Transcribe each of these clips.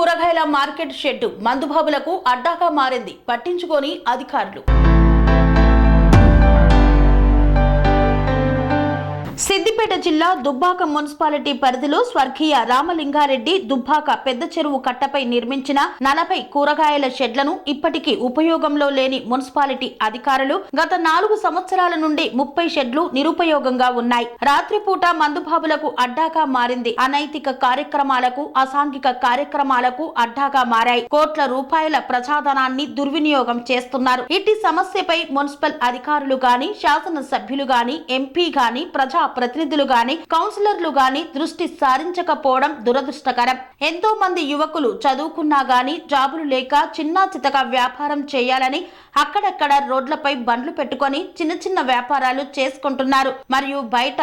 కూరగాయల market shed మందుబాబులకు అడ్డాగా మారింది. పట్టించుకొని అధికారులు. సిద్దిపేట జిల్లా దుబ్బాక మున్సిపాలిటీ పరిధిలో స్వర్గీయ రామలింగారెడ్డి దుబ్బాక పెద్ద చెరువు కట్టపై నిర్మించిన నలభై కూరగాయల షెడ్లను ఇప్పటికీ ఉపయోగంలో లేని మున్సిపాలిటీ అధికారులు గత నాలుగు సంవత్సరాల నుండి ముప్పై షెడ్లు నిరుపయోగంగా ఉన్నాయి. రాత్రిపూట మందుబాబులకు అడ్డాగా మారింది. అనైతిక కార్యక్రమాలకు అసాంఘిక కార్యక్రమాలకు అడ్డాగా మారాయి. కోట్ల రూపాయల ప్రజాధనాన్ని దుర్వినియోగం చేస్తున్నారు. ఇట్టి సమస్యపై మున్సిపల్ అధికారులు గాని శాసన సభ్యులు గాని ఎంపీ గాని ప్రజా ప్రతినిధి ప్రతినిధులు గాని కౌన్సిలర్లు గాని దృష్టి సారించకపోవడం దురదృష్టకరం. ఎంతో మంది యువకులు చదువుకున్నా గాని జాబులు లేక చిన్నా చితక వ్యాపారం చేయాలని అక్కడక్కడ రోడ్లపై బండ్లు పెట్టుకొని చిన్న చిన్న వ్యాపారాలు చేసుకుంటున్నారు. మరియు బయట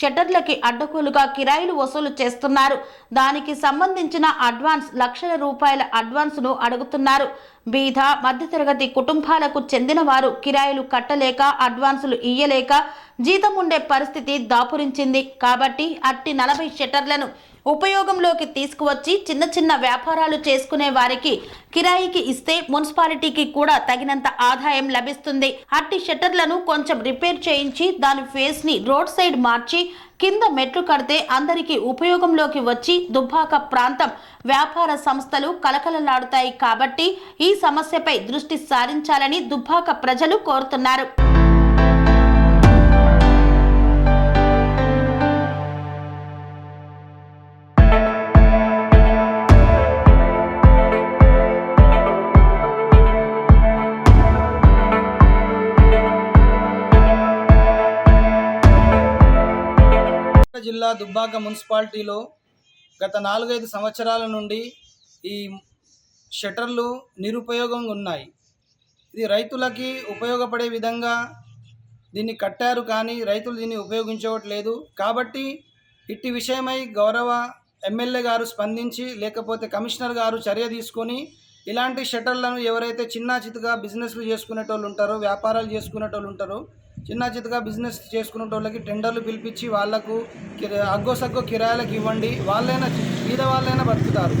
షట్టర్లకి అడ్డకూలుగా కిరాయిలు వసూలు చేస్తున్నారు. దానికి సంబంధించిన అడ్వాన్స్ లక్షల రూపాయల అడ్వాన్స్ను అడుగుతున్నారు. బీద మధ్యతరగతి కుటుంబాలకు చెందిన వారు కిరాయిలు కట్టలేక అడ్వాన్సులు ఇయ్యలేక జీతం ఉండే పరిస్థితి దాపురించింది. కాబట్టి అట్టి నలభై షట్టర్లను ఉపయోగంలోకి తీసుకువచ్చి చిన్న చిన్న వ్యాపారాలు చేసుకునే వారికి కిరాయికి ఇస్తే మున్సిపాలిటీకి కూడా తగినంత ఆదాయం లభిస్తుంది. అట్టి షట్టర్లను కొంచెం రిపేర్ చేయించి దాని ఫేస్ని రోడ్ సైడ్ మార్చి కింద మెట్లు కడితే అందరికీ ఉపయోగంలోకి వచ్చి దుబ్బాక ప్రాంతం వ్యాపార సంస్థలు కలకలలాడుతాయి కాబట్టి ఈ సమస్యపై దృష్టి సారించాలని దుబ్బాక ప్రజలు కోరుతున్నారు. జిల్లా దుబ్బాక మున్సిపాలిటీలో గత నాలుగైదు సంవత్సరాల నుండి ఈ షట్టర్లు నిరుపయోగంగా ఉన్నాయి. ఇది రైతులకి ఉపయోగపడే విధంగా దీన్ని కట్టారు కానీ రైతులు దీన్ని ఉపయోగించవట్లేదు. కాబట్టి ఇట్టి విషయమై గౌరవ ఎమ్మెల్యే గారు స్పందించి లేకపోతే కమిషనర్ గారు చర్య తీసుకొని ఇలాంటి షటర్లను ఎవరైతే చిన్న చితగా బిజినెస్లు చేసుకునేటోళ్ళు ఉంటారో వ్యాపారాలు చేసుకునేటోళ్ళు ఉంటారో చిన్న చితగా బిజినెస్ చేసుకునేటోళ్ళకి టెండర్లు పిలిపించి వాళ్ళకు అగ్గో సగ్గో కిరాయలకు ఇవ్వండి. వాళ్ళైనా మీద వాళ్ళైనా బతుకుతారు.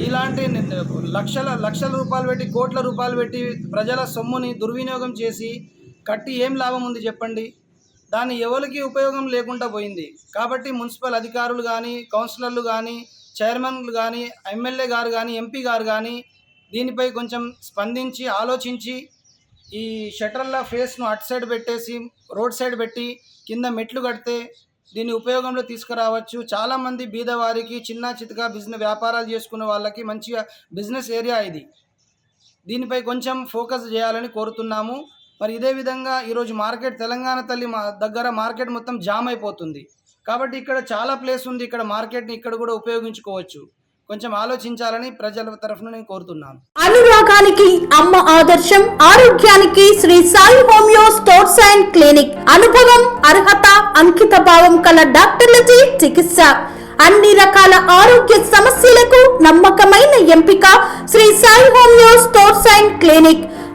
ఇలాంటి ని- లక్షల లక్షల రూపాయలు పెట్టి కోట్ల రూపాయలు పెట్టి ప్రజల సొమ్ముని దుర్వినియోగం చేసి కట్టి ఏం లాభం ఉంది చెప్పండి? దాన్ని ఎవరికి ఉపయోగం లేకుండా పోయింది. కాబట్టి మున్సిపల్ అధికారులు కానీ కౌన్సిలర్లు కానీ చైర్మన్లు కానీ ఎమ్మెల్యే గారు కానీ ఎంపీ గారు కానీ దీనిపై కొంచెం స్పందించి ఆలోచించి ఈ షట్టర్ల ఫేస్ను అటు సైడ్ పెట్టేసి రోడ్ సైడ్ పెట్టి కింద మెట్లు కడితే దీన్ని ఉపయోగంలో తీసుకురావచ్చు. చాలామంది బీదవారికి చిన్న చితగా బిజినెస్ వ్యాపారాలు చేసుకునే వాళ్ళకి మంచిగా బిజినెస్ ఏరియా ఇది. దీనిపై కొంచెం ఫోకస్ చేయాలని కోరుతున్నాము. మరి ఇదే విధంగా ఈరోజు మార్కెట్ తెలంగాణ తల్లి మా దగ్గర మార్కెట్ మొత్తం జామ్ అయిపోతుంది. కాబట్టి ఇక్కడ చాలా ప్లేస్ ఉంది. ఇక్కడ మార్కెట్ని ఇక్కడ కూడా ఉపయోగించుకోవచ్చు. కొంచెం ఆలోచించాలని ప్రజల తరఫున నేను కోరుతున్నాను. అనురాగానికి అమ్మ ఆదర్శం ఆరోగ్యానికి Shri Sai homeo stores and clinic. అనుభవం అర్హత అంకిత భావం కల డాక్టర్లచే చికిత్స. అన్ని రకాల ఆరోగ్య సమస్యలకు నమ్మకమైన ఎంపిక Shri Sai homeo stores and clinic.